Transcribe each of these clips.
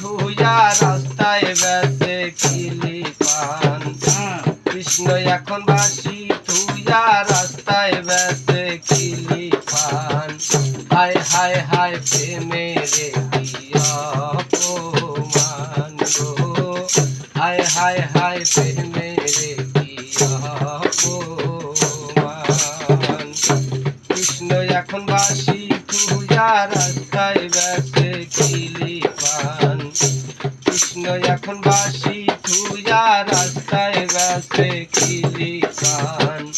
থুইয়া রাস্তায় বেসে কিলি পান। কৃষ্ণ, এখন বাসি থুইয়া রাস্তায় বেসে কিলি পান। হায় হায় হায় প্রেমেরে অপমান গো। হায় হায় হায় প্রেমেরে অপমান। কৃষ্ণ, এখন বাসি পূজা রাস্তায় বেসে এখন বাসি পূজা রাস্তায় বেসে কিলি পান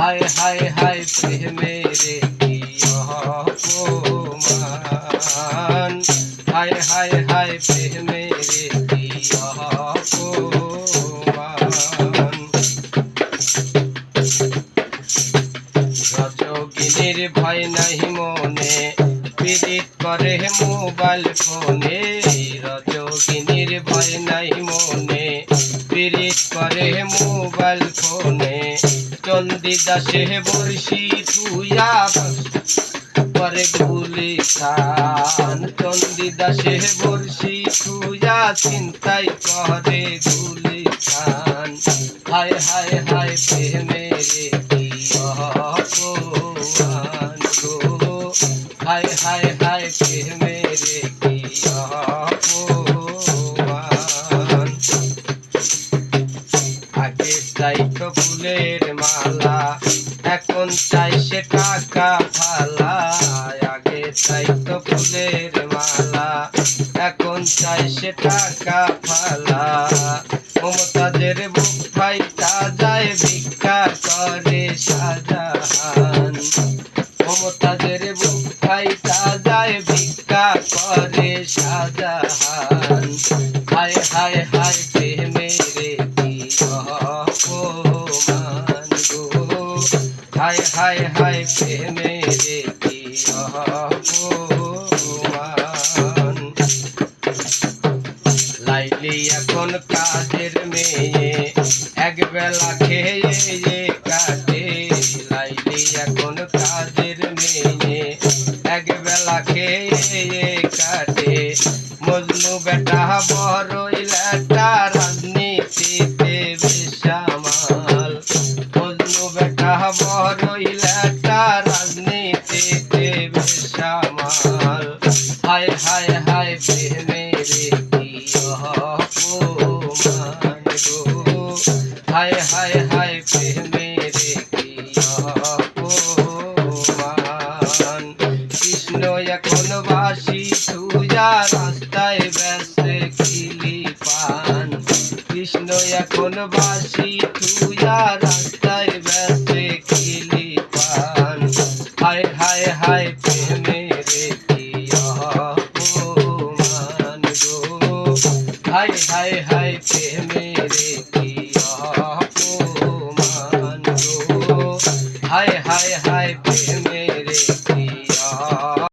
হায় হায় হায় প্রেমেরে অপমান। হায় হায় হায় প্রেমেরে অপমান। রজগিনীর ভয় নাই মনে, পীড়িত করে মোবাইল ফোনে। রজগিনীর ভয় নাই মনে, পীড়িত করে মোবাইল ফোনে। চন্দি দাসে বর্ষি থুয়া করে গুলি খান চন্দি দাসে বর্ষি থুয়া চিন্তাই করে গুলি খান হায় হায় হায় গো। হায় হায় হায় প্রেমেরে এখন চাই সে টাকা ফালা আগে চাইতো ফুলের মালা। এখন চাই সে টাকা ফালা মমতাজের বুক ফাইটা যায় ভিক্ষা করে শাহজাহান মমতাজের বুক ফাইটা যায় ভিক্ষা করে শাহজাহান হায় হায় হায় লাইলি এখন কাজের মেয়ে এক বেলা খেয়ে কাটে লাইলি এখন কাজের মেয়ে এক বেলা খেয়ে কাটে মজনু বেটা বড়ই লেটা রাজনীতিতে বেশামাল মজনু বেটা হায় হায় হায় প্রেমেরে হায় হায় হায় প্রেমেরে কৃষ্ণ এখন বাসি তুজা রাস্তায় বেসে কিলি পান কৃষ্ণ এখন বাসি তুজা রাস্তায় হায় হায় হায় প্রেমেরে অপমান হাই হাই হাই হায়